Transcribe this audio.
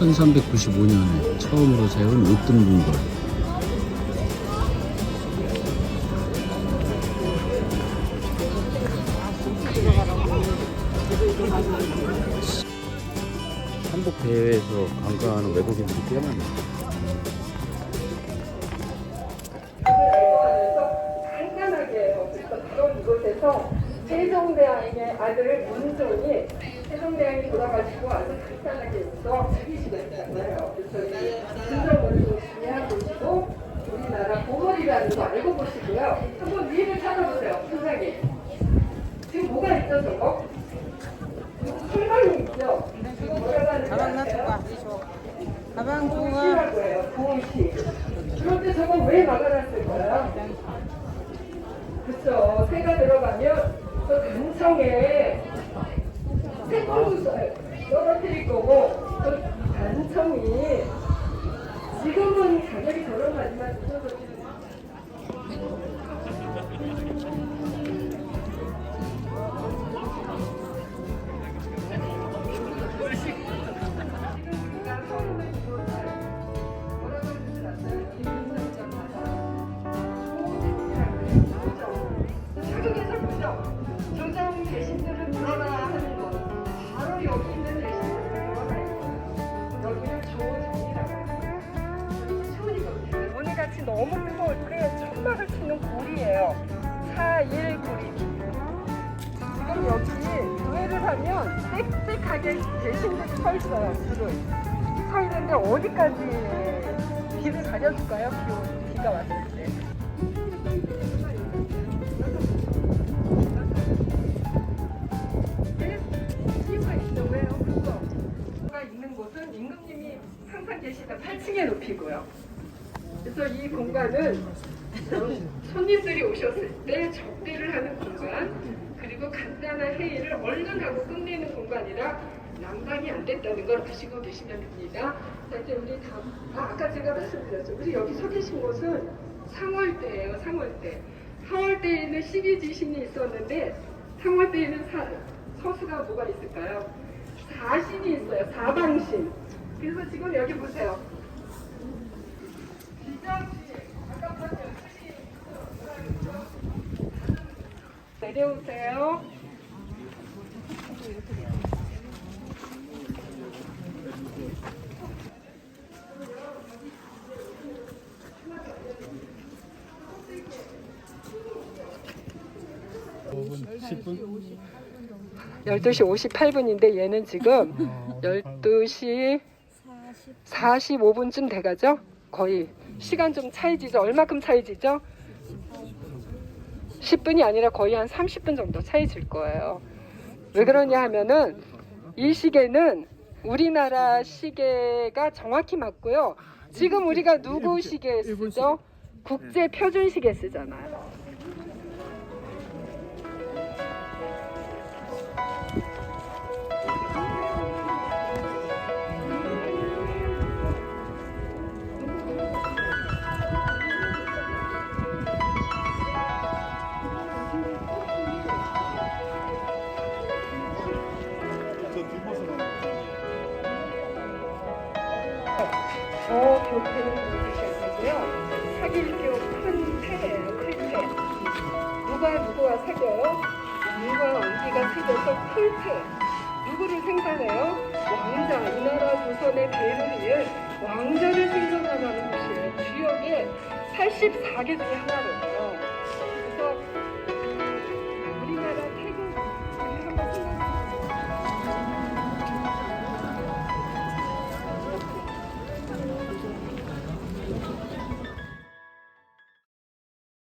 1395년에 처음으로 세운 으뜸 궁궐. 한복 대회에서 관광하는 외국인들이 꽤 많아요. 이곳에서 세종대왕의 아들 문종이 세종대왕이 돌아가시고 아주 간단하게 해서 죽이시겠잖아요. 그래서 이 문종을 좀 곳이고 우리나라 보물이라는 거 알고 보시고요. 한번 위를 찾아보세요. 세상에. 지금 뭐가 있죠 저거? 설방이 있죠? 지금 뭐라고 하는지 가방? 놔둬봐. 가방 좋아. 고시라고 해요. 고시. 그런데 저거 왜 막아놨을 거예요? 그쵸. 새가 들어가면 저 단청에 새똥도 떨어뜨릴 거고 그 단청이 지금은 가격이 저렴하지만 오늘같이 너무 뜨거울 때 천막을 치는 골이에요. 4일 골이. 지금 여기 교회를 하면 빽빽하게 대신들이 서 있어요. 줄을. 서 있는데 어디까지 비를 가려줄까요? 비, 오- 비가 왔을 때. 있는 곳은 임금님이 항상 계시던 8층의 높이고요. 그래서 이 공간은 손님들이 오셨을 때 접대를 하는 공간, 그리고 간단한 회의를 얼른 하고 끝내는 공간이라 난방이 안 됐다는 걸 아시고 계시면 됩니다. 자, 이제 우리 다음, 아, 아까 제가 말씀드렸죠. 우리 여기 서 계신 곳은 상월대예요, 상월대. 상월대에는 12지신이 있었는데, 상월대에는 사, 서수가 뭐가 있을까요? 사신이 있어요, 사방신. 그래서 지금 여기 보세요. 내려오세요. 열두 시 58분인데 얘는 지금 12시 45분쯤 돼가죠? 거의 시간 좀 차이지죠? 얼마큼 차이지죠? 10분이 아니라 거의 한 30분 정도 차이질 거예요. 왜 그러냐 하면은 이 시계는 우리나라 시계가 정확히 맞고요. 지금 우리가 누구 시계 쓰죠? 국제 표준 시계 쓰잖아요. 저 교태는 보여주셨는데요. 사귈교 큰 패예요, 큰 패. 누가 누구와 사겨요? 누가 왕기가 생겨서 풀패. 누구를 생산해요? 왕자, 이 나라 조선의 대를 이을 왕자를 생산하는 곳이에요. 주역의 84개 중에 하나로요.